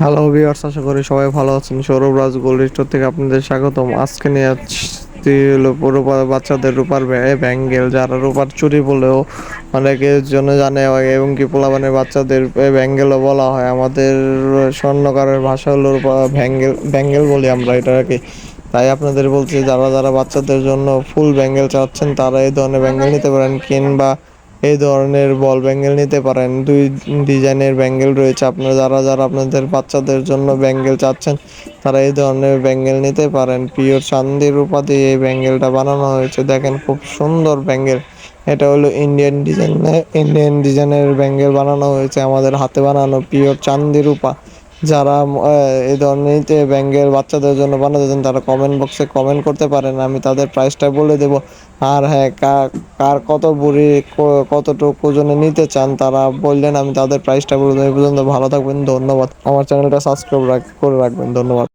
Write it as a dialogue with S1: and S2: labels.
S1: Hello viewers আশা করি সবাই ভালো আছেন। সৌরভ রাজ গোল্ড স্টোর থেকে আপনাদের স্বাগতম। আজকে নিয়ে আসছি রূপার বাচ্চাদের রূপার ব্যাঙ্গেল। যারা রূপার চুরি বলেও অনেকে জন্য জানে এবং কি পোলাবানের বাচ্চাদের ব্যাঙ্গেলও বলা হয়। আমাদের স্বর্ণকারের ভাষা হলো রূপা ব্যাঙ্গেল ব্যাঙ্গেল বলি আমরা এটাকে। তাই আপনাদের বলছি, যারা যারা বাচ্চাদের জন্য ফুল ব্যাঙ্গেল চাচ্ছেন, তারা এই ধরনের ব্যাঙ্গেল নিতে পারেন। কিংবা এই ধরনের বল ব্যাঙ্গেল নিতে পারেন। দুই ডিজাইনের ব্যাঙ্গেল রয়েছে। আপনারা যারা যারা আপনাদের বাচ্চাদের জন্য ব্যাঙ্গেল চাচ্ছেন, তারা এই ধরনের ব্যাঙ্গেল নিতে পারেন। পিওর চান্দির উপাধি এই ব্যাঙ্গেলটা বানানো হয়েছে। দেখেন খুব সুন্দর ব্যাঙ্গেল। এটা হলো ইন্ডিয়ান ডিজাইন ইন্ডিয়ান ডিজাইনের ব্যাঙ্গেল বানানো হয়েছে। আমাদের হাতে বানানো পিওর চান্দি রূপা। যারা এই ধরনের ব্যাঙ্গেল বাচ্চাদের জন্য বানাতে চান, তারা কমেন্ট বক্সে কমেন্ট করতে পারেন, আমি তাদের প্রাইসটা বলে দেব। আর হ্যাঁ কার কত বুড়ি কতটুকু ওজনে নিতে চান, তারা বললেন, আমি তাদের প্রাইসটা বলে দেবো। এই পর্যন্ত ভালো থাকবেন, ধন্যবাদ। আমার চ্যানেলটা সাবস্ক্রাইব করে রাখবেন, ধন্যবাদ।